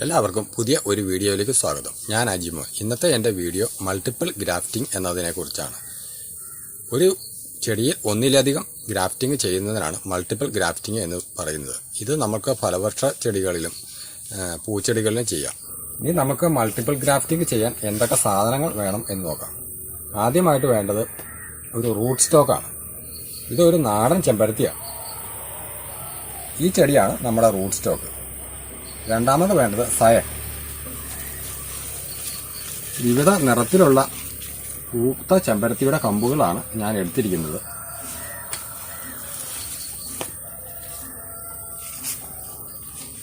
എല്ലാവർക്കും പുതിയ ഒരു വീഡിയോയിലേക്ക് സ്വാഗതം. ഞാൻ അജിമോ ഇന്നത്തെ എന്റെ വീഡിയോ മൾട്ടിപ്പിൾ ഗ്രാഫ്റ്റിംഗ് എന്നതിനെക്കുറിച്ചാണ്. ഒരു ചെടിയിൽ ഒന്നിലധികം ഗ്രാഫ്റ്റിംഗ് ചെയ്യുന്നതിനാണ് മൾട്ടിപ്പിൾ ഗ്രാഫ്റ്റിംഗ് എന്ന് പറയുന്നത്. ഇത് നമുക്ക് ഫലവൃക്ഷ ചെടികളിലും പൂച്ചെടികളിലും ചെയ്യാം. ഇനി നമുക്ക് മൾട്ടിപ്പിൾ ഗ്രാഫ്റ്റിംഗ് ചെയ്യാൻ എന്തൊക്കെ സാധനങ്ങൾ വേണം എന്ന് നോക്കാം. ആദ്യമായിട്ട് വേണ്ടത് ഒരു റൂട്ട് സ്റ്റോക്കാണ്. ഇതൊരു നാടൻ ചെമ്പരത്തിയാണ്. ഈ ചെടിയാണ് നമ്മുടെ റൂട്ട് സ്റ്റോക്ക്. രണ്ടാമത് വേണ്ടത് സയൻ വിവിധ നിറത്തിലുള്ള പൂത്ത ചെമ്പരത്തിയുടെ കമ്പുകളാണ് ഞാൻ എടുത്തിരിക്കുന്നത്.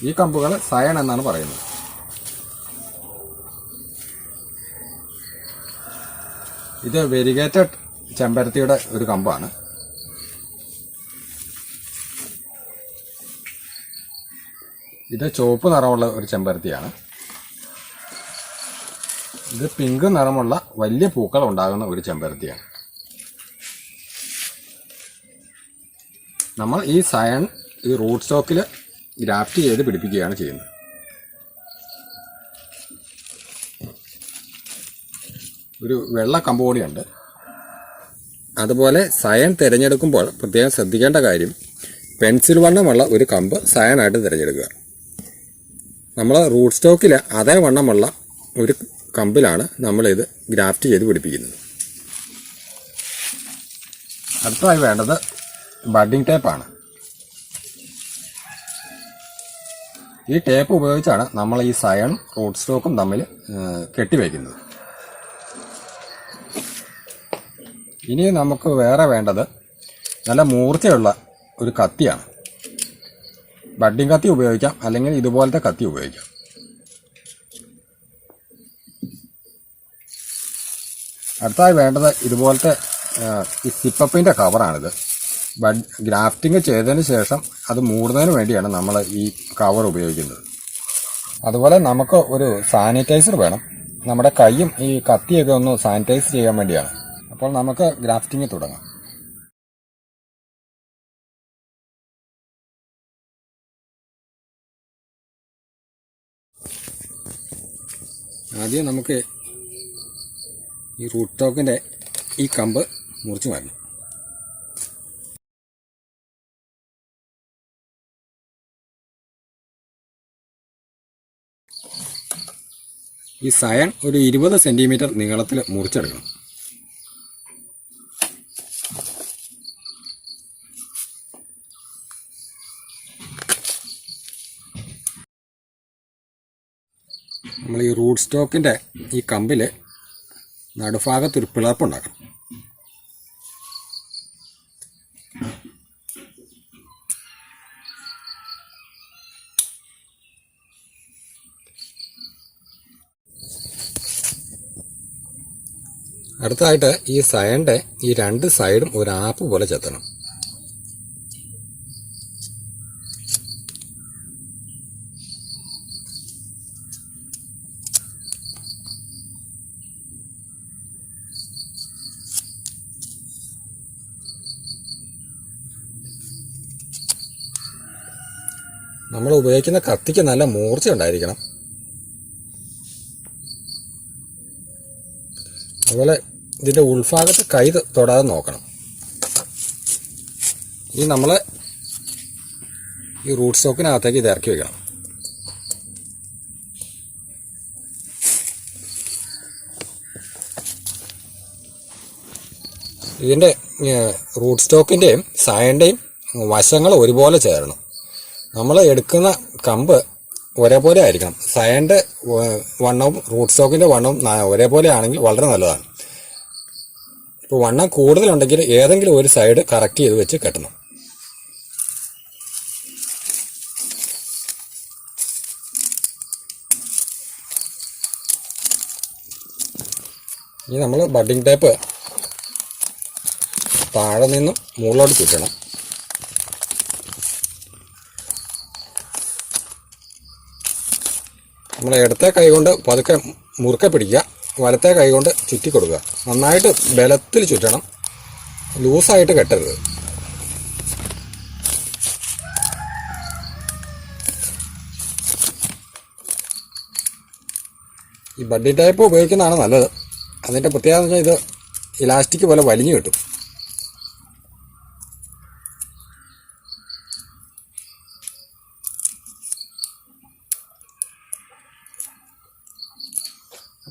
ഈ കമ്പുകൾ സയൺ എന്നാണ് പറയുന്നത്. ഇത് വെരിഗേറ്റഡ് ചെമ്പരത്തിയുടെ ഒരു കമ്പാണ്. ഇത് ചുവപ്പ് നിറമുള്ള ഒരു ചെമ്പരത്തിയാണ്. ഇത് പിങ്ക് നിറമുള്ള വലിയ പൂക്കൾ ഉണ്ടാകുന്ന ഒരു ചെമ്പരത്തിയാണ്. നമ്മൾ ഈ സയൺ ഈ റൂട്ട് സ്റ്റോക്കിൽ ഗ്രാഫ്റ്റ് ചെയ്ത് പിടിപ്പിക്കുകയാണ് ചെയ്യുന്നത്. ഒരു വെള്ള കമ്പോടിയുണ്ട് അതുപോലെ സയൺ തിരഞ്ഞെടുക്കുമ്പോൾ പ്രത്യേകം ശ്രദ്ധിക്കേണ്ട കാര്യം പെൻസിൽ വണ്ണമുള്ള ഒരു കമ്പ് സയണായിട്ട് തിരഞ്ഞെടുക്കുക. നമ്മൾ റൂട്ട് സ്റ്റോക്കിൽ അതേ വണ്ണമുള്ള ഒരു കമ്പിലാണ് നമ്മളിത് ഗ്രാഫ്റ്റ് ചെയ്ത് പിടിപ്പിക്കുന്നത്. അടുത്തതായി വേണ്ടത് ബഡിംഗ് ടേപ്പാണ്. ഈ ടേപ്പ് ഉപയോഗിച്ചാണ് നമ്മൾ ഈ സയൺ റൂട്ട് സ്റ്റോക്കും തമ്മിൽ കെട്ടിവെക്കുന്നത്. ഇനി നമുക്ക് വേറെ വേണ്ടത് നല്ല മൂർച്ചയുള്ള ഒരു കത്തിയാണ്. ബഡ്ഡിംഗ് കത്തി ഉപയോഗിക്കാം. അല്ലെങ്കിൽ ഇതുപോലത്തെ കത്തി ഉപയോഗിക്കാം. അടുത്തായി വേണ്ടത് ഇതുപോലത്തെ ഈ സിപ്പപ്പിന്റെ കവറാണിത്. ബഡ് ഗ്രാഫ്റ്റിംഗ് ചെയ്തതിന് ശേഷം അത് മൂടുന്നതിന് വേണ്ടിയാണ് നമ്മൾ ഈ കവർ ഉപയോഗിക്കുന്നത്. അതുപോലെ നമുക്ക് ഒരു സാനിറ്റൈസർ വേണം. നമ്മുടെ കൈയും ഈ കത്തിയൊക്കെ ഒന്ന് സാനിറ്റൈസ് ചെയ്യാൻ വേണ്ടിയാണ്. അപ്പോൾ നമുക്ക് ഗ്രാഫ്റ്റിംഗ് തുടങ്ങാം. ആദ്യം നമുക്ക് ഈ റൂട്ട് ടോക്കിന്റെ ഈ കമ്പ് മുറിച്ച് മാറ്റണം ഈ സയൺ ഒരു ഇരുപത് സെന്റിമീറ്റർ നീളത്തിൽ മുറിച്ചെടുക്കണം. നമ്മൾ ഈ റൂട്ട് സ്റ്റോക്കിന്റെ ഈ കമ്പിൽ നടുഭാഗത്തൊരു പിളർപ്പുണ്ടാക്കണം. അടുത്തായിട്ട് ഈ സയന്റെ ഈ രണ്ട് സൈഡും ഒരു ആപ്പ് പോലെ ചെത്തണം. നമ്മൾ ഉപയോഗിക്കുന്ന കത്തിക്ക് നല്ല മൂർച്ച ഉണ്ടായിരിക്കണം. അതുപോലെ ഇതിന്റെ ഉൾഭാഗത്ത് കൈ തൊടാതെ നോക്കണം. ഈ നമ്മൾ ഈ റൂട്ട് സ്റ്റോക്കിനകത്തേക്ക് ഇത് ഇറക്കി വെക്കണം. ഇതിന്റെ റൂട്ട് സ്റ്റോക്കിന്റെയും സായന്റെയും വശങ്ങൾ ഒരുപോലെ ചേരണം. നമ്മൾ എടുക്കുന്ന കമ്പ് ഒരേപോലെ ആയിരിക്കണം. സയന്റെ വണ്ണവും റൂട്ട് സ്റ്റോക്കിന്റെ വണ്ണവും ഒരേപോലെ ആണെങ്കിൽ വളരെ നല്ലതാണ്. ഇപ്പോൾ വണ്ണം കൂടുതലുണ്ടെങ്കിൽ ഏതെങ്കിലും ഒരു സൈഡ് കറക്റ്റ് ചെയ്ത് വെച്ച് കെട്ടണം. ഇനി നമ്മൾ ബഡിങ് ടേപ്പ് താഴെ നിന്നും മുകളിലോട്ട് ചുറ്റണം. നമ്മൾ ഇടത്തെ കൈ കൊണ്ട് പതുക്കെ മുറുക്കെ പിടിക്കുക. വലത്തെ കൈ കൊണ്ട് ചുറ്റി കൊടുക്കുക. നന്നായിട്ട് ബലത്തിൽ ചുറ്റണം. ലൂസായിട്ട് കെട്ടരുത്. ഈ ബഡ്ഡി ടൈപ്പ് ഉപയോഗിക്കുന്നതാണ് നല്ലത്. അതിന്റെ പ്രത്യേകത എന്ന് വെച്ചാൽ ഇത് ഇലാസ്റ്റിക് പോലെ വലിഞ്ഞു കിട്ടും.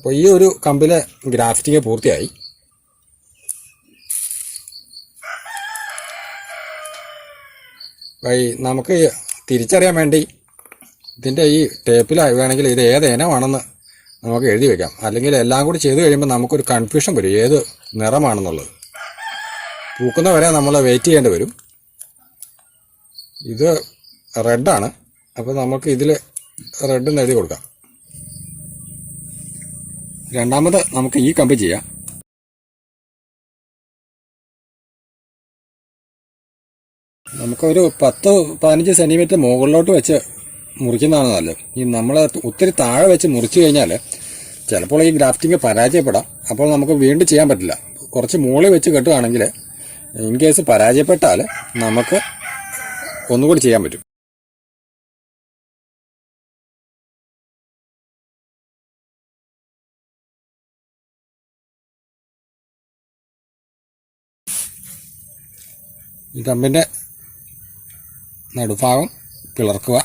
അപ്പോൾ ഈ ഒരു കമ്പിലെ ഗ്രാഫ്റ്റിംഗ് പൂർത്തിയായി. നമുക്ക് തിരിച്ചറിയാൻ വേണ്ടി ഇതിന്റെ ഈ ടേപ്പിൽ വേണമെങ്കിൽ ഇത് ഏത് ഇനമാണെന്ന് നമുക്ക് എഴുതി വയ്ക്കാം അല്ലെങ്കിൽ എല്ലാം കൂടി ചെയ്ത് കഴിയുമ്പോൾ നമുക്കൊരു കൺഫ്യൂഷൻ വരും. ഏത് നിറമാണെന്നുള്ളത്. പൂക്കുന്ന വരെ നമ്മൾ വെയിറ്റ് ചെയ്യേണ്ടി വരും. ഇത് റെഡാണ് അപ്പോൾ നമുക്ക് ഇതിൽ റെഡ് എഴുതി കൊടുക്കാം. രണ്ടാമത് നമുക്ക് ഈ കമ്പ് ചെയ്യാം. നമുക്കൊരു പത്ത് പതിനഞ്ച് സെന്റിമീറ്റർ മുകളിലോട്ട് വെച്ച് മുറിക്കുന്നതാണ് നല്ലത്. ഈ നമ്മൾ ഒത്തിരി താഴെ വെച്ച് മുറിച്ചു കഴിഞ്ഞാൽ ചിലപ്പോൾ ഈ ഗ്രാഫ്റ്റിംഗ് പരാജയപ്പെടാം. അപ്പോൾ നമുക്ക് വീണ്ടും ചെയ്യാൻ പറ്റില്ല. കുറച്ച് മുകളിൽ വെച്ച് കെട്ടുകയാണെങ്കിൽ ഇൻ കേസ് പരാജയപ്പെട്ടാൽ നമുക്ക് ഒന്നുകൂടി ചെയ്യാൻ പറ്റും. ഈ കമ്പിന്റെ നടുഭാഗം പിളർക്കുക.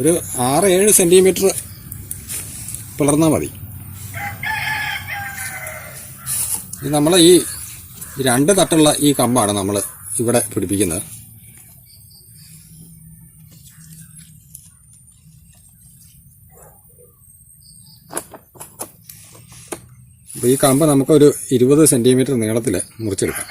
ഒരു ആറ് ഏഴ് സെന്റിമീറ്റർ പിളർന്നാൽ മതി. നമ്മൾ ഈ രണ്ട് തട്ടുള്ള ഈ കമ്പാണ് നമ്മൾ ഇവിടെ പിടിപ്പിക്കുന്നത്. അപ്പോൾ ഈ കമ്പ് നമുക്കൊരു ഇരുപത് സെന്റിമീറ്റർ നീളത്തിൽ മുറിച്ചെടുക്കാം.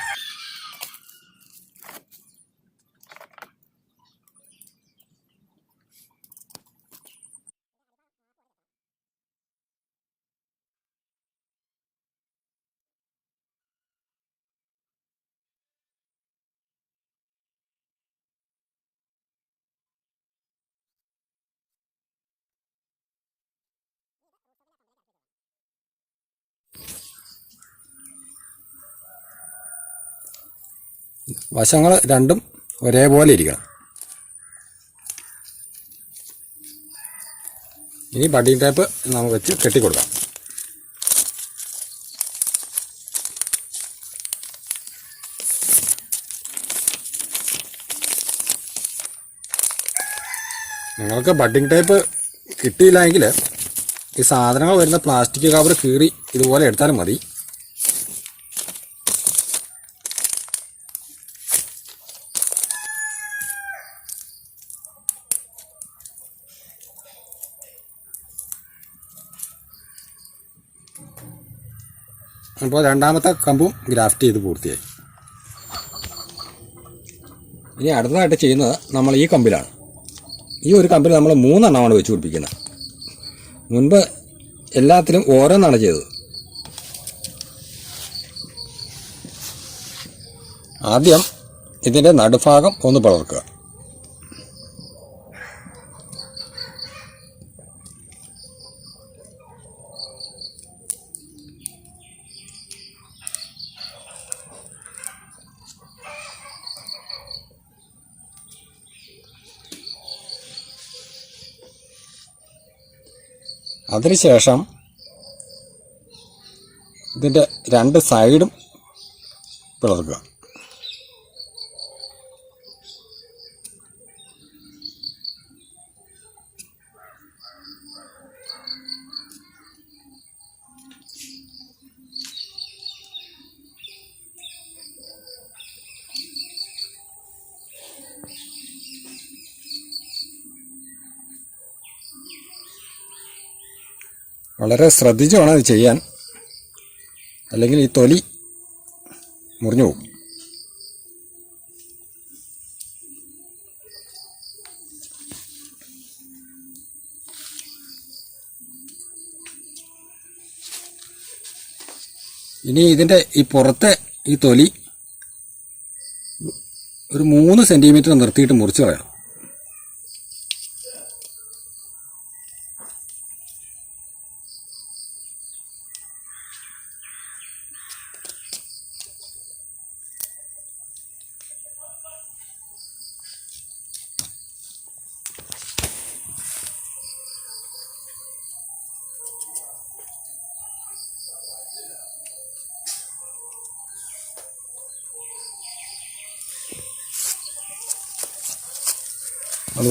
വശങ്ങൾ രണ്ടും ഒരേപോലെ ഇരിക്കണം. ഇനി ബഡിങ് ടേപ്പ് നമുക്ക് വെച്ച് കെട്ടിക്കൊടുക്കാം. നിങ്ങൾക്ക് ബഡിങ് ടേപ്പ് കിട്ടിയില്ലെങ്കിൽ ഈ സാധനങ്ങൾ വരുന്ന പ്ലാസ്റ്റിക് കവർ കീറി ഇതുപോലെ എടുത്താലും മതി. അപ്പോൾ രണ്ടാമത്തെ കമ്പും ഗ്രാഫ്റ്റ് ചെയ്ത് പൂർത്തിയായി. ഇനി അടുത്തതായിട്ട് ചെയ്യുന്നത് നമ്മൾ ഈ കമ്പിലാണ്. ഈ ഒരു കമ്പിൽ നമ്മൾ മൂന്നെണ്ണമാണ് വെച്ച് പിടിപ്പിക്കുന്നത്. മുൻപ് എല്ലാത്തിലും ഓരോന്നാണ് ചെയ്തത്. ആദ്യം ഇതിന്റെ നടുഭാഗം ഒന്ന് പിളർക്കുക. അതിനുശേഷം ഇതിന്റെ രണ്ട് സൈഡും പിളർക്കുക. വളരെ ശ്രദ്ധിച്ചു വേണം അത് ചെയ്യാൻ. അല്ലെങ്കിൽ ഈ തൊലി മുറിഞ്ഞു പോകും. ഇനി ഇതിന്റെ ഈ പുറത്തെ ഈ തൊലി ഒരു മൂന്ന് സെന്റിമീറ്റർ നിർത്തിയിട്ട് മുറിച്ച് കളയണം.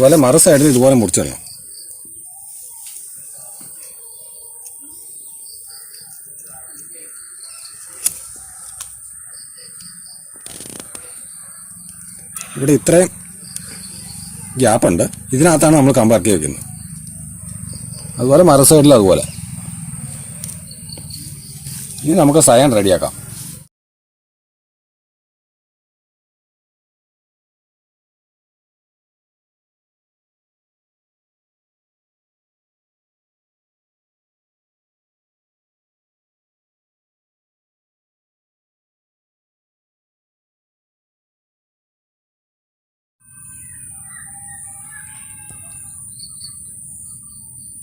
അതുപോലെ മറു സൈഡിൽ ഇതുപോലെ മുറിച്ചെറിയാം. ഇവിടെ ഇത്രയും ഗ്യാപ്പുണ്ട് ഇതിനകത്താണ് നമ്മൾ കമ്പാർക്കി വെക്കുന്നത്. അതുപോലെ മറു സൈഡിൽ അതുപോലെ. ഇനി നമുക്ക് സയൻ റെഡിയാക്കാം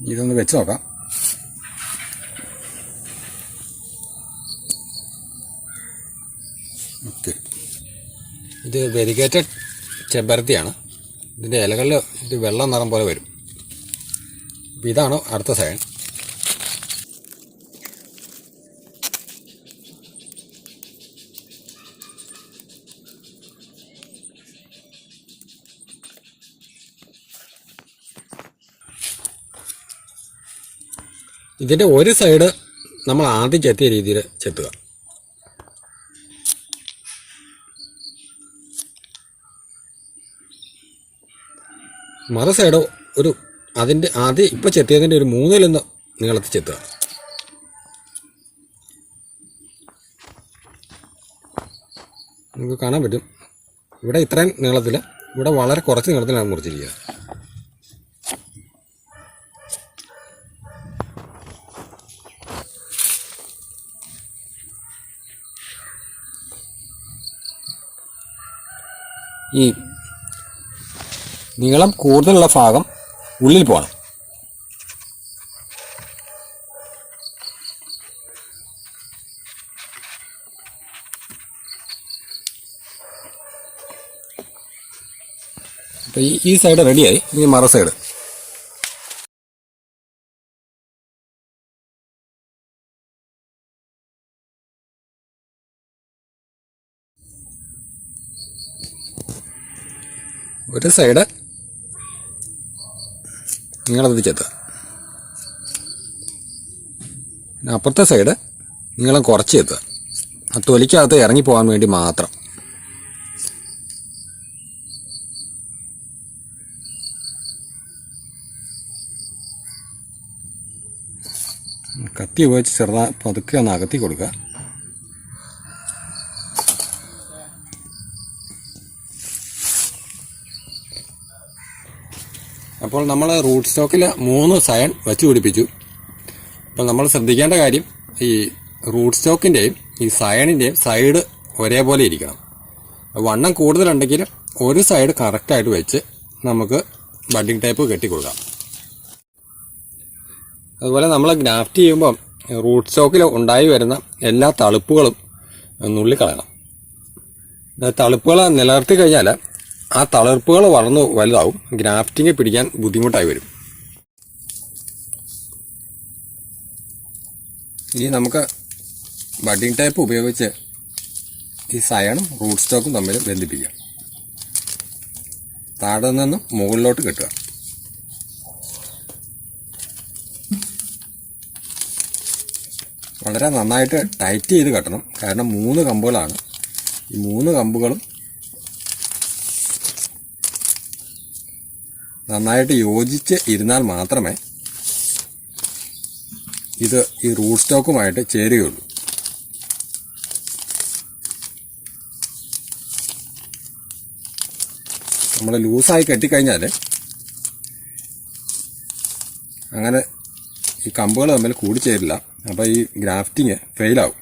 ഇതൊന്ന് വെച്ച് നോക്കാം ഓക്കെ ഇത് വെരിഗേറ്റഡ് ചെമ്പരത്തിയാണ്. ഇതിന്റെ ഇലകളിൽ ഇത് വെള്ളം നിറം പോലെ വരും. ഇതാണ് അടുത്ത സൈൻ ഇതിന്റെ ഒരു സൈഡ് നമ്മൾ ആദ്യം ചെത്തിയ രീതിയിൽ ചെത്തുക. മറ സൈഡ് ഒരു അതിന്റെ ആദ്യം ഇപ്പോൾ ചെത്തിയതിന്റെ ഒരു മൂന്നിലൊന്ന് നീളത്തിൽ ചെത്തുക. നമുക്ക് കാണാൻ പറ്റും. ഇവിടെ ഇത്രയും നീളത്തിൽ ഇവിടെ വളരെ കുറച്ച് നീളത്തിലാണ് മുറിച്ചിരിക്കുക. ഈ നീളം കൂടുതലുള്ള ഭാഗം ഉള്ളിൽ പോകണം. അപ്പോൾ ഈ ഈ സൈഡ് റെഡിയായി ഇനി മറ സൈഡ് ഒരു സൈഡ്. നീളം ചെത്തുക പിന്നെ അപ്പുറത്തെ സൈഡ് നീളം കുറച്ച് ചെത്തുക ആ തൊലിക്കകത്ത് ഇറങ്ങി പോകാൻ വേണ്ടി മാത്രം. കത്തി ഉപയോഗിച്ച് ചെറുതാ പതുക്കെ ഒന്ന് അകത്തി കൊടുക്കുക. അപ്പോൾ നമ്മൾ റൂട്ട് സ്റ്റോക്കിൽ മൂന്ന് സയൺ വെച്ച് പിടിപ്പിച്ചു. അപ്പോൾ നമ്മൾ ശ്രദ്ധിക്കേണ്ട കാര്യം ഈ റൂട്ട് സ്റ്റോക്കിന്റെയും ഈ സയണിന്റെയും സൈഡ് ഒരേപോലെ ഇരിക്കണം. വണ്ണം കൂടുതലുണ്ടെങ്കിൽ ഒരു സൈഡ് കറക്റ്റായിട്ട് വെച്ച് നമുക്ക് ബഡിങ് ടൈപ്പ് കെട്ടി കൊടുക്കാം. അതുപോലെ നമ്മൾ ഗ്രാഫ്റ്റ് ചെയ്യുമ്പം റൂട്ട് സ്റ്റോക്കിൽ ഉണ്ടായി വരുന്ന എല്ലാ തളുപ്പുകളും നുള്ളിക്കളയണം. തളുപ്പുകൾ നിലനിർത്തി കഴിഞ്ഞാൽ ആ തളർപ്പുകൾ വളർന്ന് വലുതാവും. ഗ്രാഫ്റ്റിംഗ് പിടിക്കാൻ ബുദ്ധിമുട്ടായി വരും. ഇനി നമുക്ക് ബഡിങ് ടൈപ്പ് ഉപയോഗിച്ച് ഈ സയണും റൂട്ട് സ്റ്റോക്കും തമ്മിൽ ബന്ധിപ്പിക്കാം. താഴെ നിന്നും മുകളിലോട്ട് കെട്ടുക. വളരെ നന്നായിട്ട് ടൈറ്റ് ചെയ്ത് കെട്ടണം. കാരണം മൂന്ന് കമ്പുകളാണ്. ഈ മൂന്ന് കമ്പുകളും നന്നായിട്ട് യോജിച്ച് ഇരുന്നാൽ മാത്രമേ ഇത് ഈ റൂട്ട് സ്റ്റോക്കുമായിട്ട് ചേരുകയുള്ളൂ. നമ്മൾ ലൂസായി കെട്ടിക്കഴിഞ്ഞാൽ അങ്ങനെ ഈ കമ്പുകൾ തമ്മിൽ കൂടിച്ചേരില്ല. അപ്പോൾ ഈ ഗ്രാഫ്റ്റിങ് ഫെയിലാവും.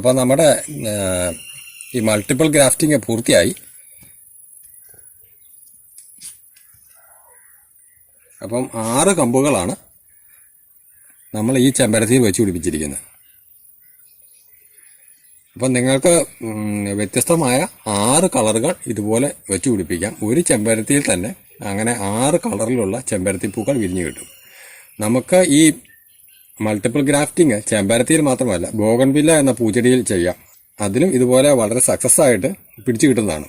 അപ്പോൾ നമ്മുടെ ഈ മൾട്ടിപ്പിൾ ഗ്രാഫ്റ്റിംഗ് പൂർത്തിയായി. അപ്പം ആറ് കമ്പുകളാണ് നമ്മൾ ഈ ചെമ്പരത്തിൽ വെച്ച് പിടിപ്പിച്ചിരിക്കുന്നത്. അപ്പം നിങ്ങൾക്ക് വ്യത്യസ്തമായ ആറ് കളറുകൾ ഇതുപോലെ വെച്ച് പിടിപ്പിക്കാം. ഒരു ചെമ്പരത്തിയിൽ തന്നെ അങ്ങനെ ആറ് കളറിലുള്ള ചെമ്പരത്തി പൂക്കൾ വിരിഞ്ഞു കിട്ടും. നമുക്ക് ഈ മൾട്ടിപ്പിൾ ഗ്രാഫ്റ്റിംഗ് ചെമ്പരത്തിയിൽ മാത്രമല്ല ബോഗൺവില്ല എന്ന പൂച്ചെടിയിൽ ചെയ്യാം. അതിലും ഇതുപോലെ വളരെ സക്സസ് ആയിട്ട് പിടിച്ചു കിട്ടുന്നതാണ്.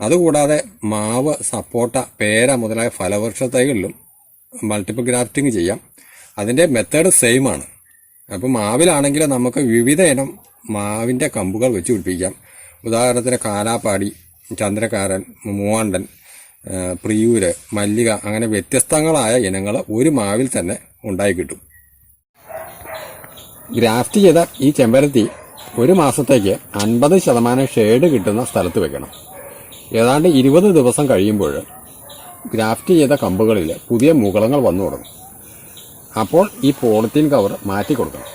അതുകൂടാതെ മാവ് സപ്പോട്ട പേര മുതലായ ഫലവൃക്ഷ തൈകളിലും മൾട്ടിപ്പിൾ ഗ്രാഫ്റ്റിംഗ് ചെയ്യാം. അതിന്റെ മെത്തേഡ് സെയിം ആണ്. അപ്പോൾ മാവിലാണെങ്കിൽ നമുക്ക് വിവിധ ഇനം മാവിന്റെ കമ്പുകൾ വെച്ച് പിടിപ്പിക്കാം. ഉദാഹരണത്തിന് കാലാപ്പാടി ചന്ദ്രക്കാരൻ മൂവാണ്ടൻ പ്രിയൂര് മല്ലിക അങ്ങനെ വ്യത്യസ്തങ്ങളായ ഇനങ്ങൾ ഒരു മാവിൽ തന്നെ ഉണ്ടായി കിട്ടും. ഗ്രാഫ്റ്റ് ചെയ്ത ഈ ചെമ്പരത്തി ഒരു മാസത്തേക്ക് അൻപത് ശതമാനം ഷെയ്ഡ് കിട്ടുന്ന സ്ഥലത്ത് വെക്കണം. ഏതാണ്ട് ഇരുപത് ദിവസം കഴിയുമ്പോൾ ഗ്രാഫ്റ്റ് ചെയ്ത കമ്പുകളിൽ പുതിയ മുകളങ്ങൾ വന്നു തുടങ്ങും. അപ്പോൾ ഈ പോളിത്തീൻ കവർ മാറ്റി കൊടുക്കണം.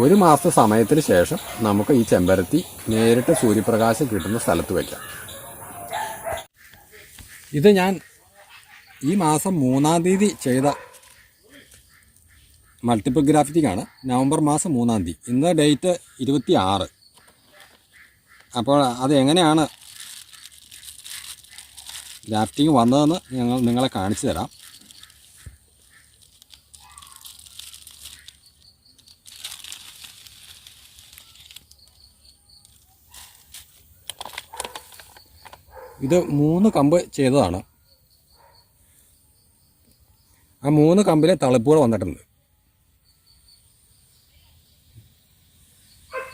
ഒരു മാസ സമയത്തിന് ശേഷം നമുക്ക് ഈ ചെമ്പരത്തി നേരിട്ട് സൂര്യപ്രകാശം കിട്ടുന്ന സ്ഥലത്ത് വയ്ക്കാം ഇത് ഞാൻ ഈ മാസം മൂന്നാം തീയതി ചെയ്ത മൾട്ടിപ്പിൾ ആണ്. നവംബർ മാസം മൂന്നാം തീയതി. ഇന്ന് ഡേറ്റ് ഇരുപത്തി ആറ് അപ്പോൾ അത് എങ്ങനെയാണ് ഗ്രാഫ്റ്റിംഗ് വന്നതെന്ന് ഞങ്ങൾ നിങ്ങളെ കാണിച്ചു തരാം. ഇത് മൂന്ന് കമ്പ് ചെയ്തതാണ്. ആ മൂന്ന് കമ്പിലെ തളിപ്പുകൾ വന്നിട്ടുണ്ട്.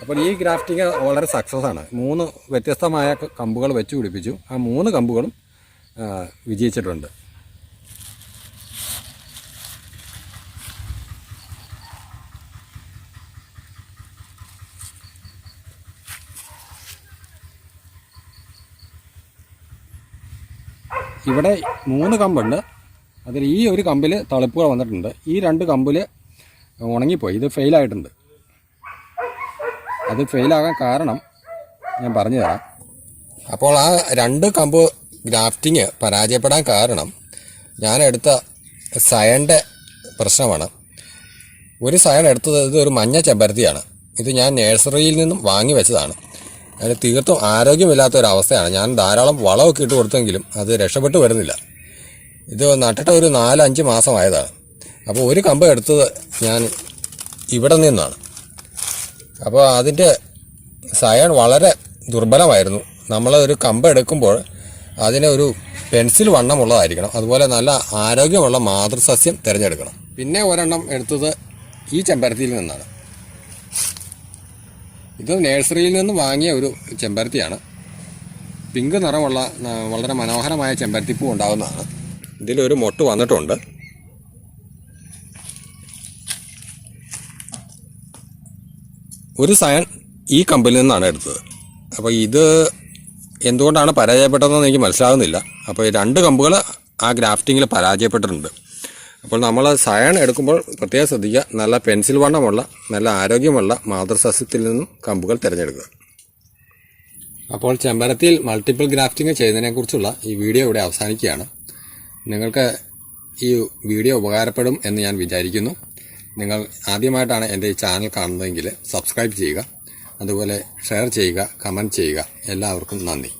അപ്പോൾ ഈ ഗ്രാഫ്റ്റിംഗ് വളരെ സക്സസ് ആണ്. മൂന്ന് വ്യത്യസ്തമായ കമ്പുകൾ വെച്ച് പിടിപ്പിച്ചു. ആ മൂന്ന് കമ്പുകളും വിജയിച്ചിട്ടുണ്ട്. ഇവിടെ മൂന്ന് കമ്പുണ്ട്. അതിൽ ഈ ഒരു കമ്പിൽ തളിപ്പുകൾ വന്നിട്ടുണ്ട്. ഈ രണ്ട് കമ്പിൽ ഉണങ്ങിപ്പോയി. ഇത് ഫെയിലായിട്ടുണ്ട് അത് ഫെയിലാകാൻ കാരണം ഞാൻ പറഞ്ഞു തരാം അപ്പോൾ ആ രണ്ട് കമ്പ് ഗ്രാഫ്റ്റിങ് പരാജയപ്പെടാൻ കാരണം ഞാൻ എടുത്ത സയന്റെ പ്രശ്നമാണ്. ഒരു സയൻ എടുത്തത് ഇത് ഒരു മഞ്ഞ ചെമ്പരത്തിയാണ്. ഇത് ഞാൻ നേഴ്സറിയിൽ നിന്നും വാങ്ങി വെച്ചതാണ്. അതിന് തീർത്തും ആരോഗ്യമില്ലാത്ത ഒരു അവസ്ഥയാണ്. ഞാൻ ധാരാളം വളമൊക്കെ ഇട്ട് കൊടുത്തെങ്കിലും അത് രക്ഷപ്പെട്ടു വരുന്നില്ല. ഇത് നട്ടിട്ട് ഒരു നാലഞ്ച് മാസമായതാണ് അപ്പോൾ ഒരു കമ്പ് എടുത്തത് ഞാൻ ഇവിടെ നിന്നാണ്. അപ്പോൾ അതിന്റെ സയൺ വളരെ ദുർബലമായിരുന്നു. നമ്മൾ ഒരു കമ്പ് എടുക്കുമ്പോൾ അതിനെ ഒരു പെൻസിൽ വണ്ണമുള്ളതായിരിക്കണം. അതുപോലെ നല്ല ആരോഗ്യമുള്ള മാതൃസസ്യം തിരഞ്ഞെടുക്കണം. പിന്നെ ഒരെണ്ണം എടുത്തത് ഈ ചെമ്പരത്തിയിൽ നിന്നാണ്. ഇത് നേഴ്സറിയിൽ നിന്ന് വാങ്ങിയ ഒരു ചെമ്പരത്തിയാണ്. പിങ്ക് നിറമുള്ള വളരെ മനോഹരമായ ചെമ്പരത്തിപ്പൂ ഉണ്ടാകുന്നതാണ് ഇതിലൊരു മൊട്ട് വന്നിട്ടുണ്ട്. ഒരു സയൺ ഈ കമ്പനിയിൽ നിന്നാണ് എടുത്തത്. അപ്പോൾ ഇത് എന്തുകൊണ്ടാണ് പരാജയപ്പെട്ടതെന്ന് എനിക്ക് മനസ്സിലാകുന്നില്ല അപ്പോൾ ഈ രണ്ട് കമ്പുകൾ ആ ഗ്രാഫ്റ്റിങ്ങിൽ പരാജയപ്പെട്ടിട്ടുണ്ട്. അപ്പോൾ നമ്മൾ സയൺ എടുക്കുമ്പോൾ പ്രത്യേകം ശ്രദ്ധിക്കുക നല്ല പെൻസിൽ വണ്ണമുള്ള നല്ല ആരോഗ്യമുള്ള മാതൃസസ്യത്തിൽ നിന്നും കമ്പുകൾ തിരഞ്ഞെടുക്കുക. അപ്പോൾ ചെമ്പരത്തിയിൽ മൾട്ടിപ്പിൾ ഗ്രാഫ്റ്റിംഗ് ചെയ്യുന്നതിനെക്കുറിച്ചുള്ള ഈ വീഡിയോ ഇവിടെ അവസാനിക്കുകയാണ്. നിങ്ങൾക്ക് ഈ വീഡിയോ ഉപകാരപ്പെടും എന്ന് ഞാൻ വിചാരിക്കുന്നു. നിങ്ങൾ ആദ്യമായിട്ടാണ് എന്റെ ഈ ചാനൽ കാണുന്നതെങ്കിൽ സബ്സ്ക്രൈബ് ചെയ്യുക അതുപോലെ ഷെയർ ചെയ്യുക കമന്റ് ചെയ്യുക. എല്ലാവർക്കും നന്ദി.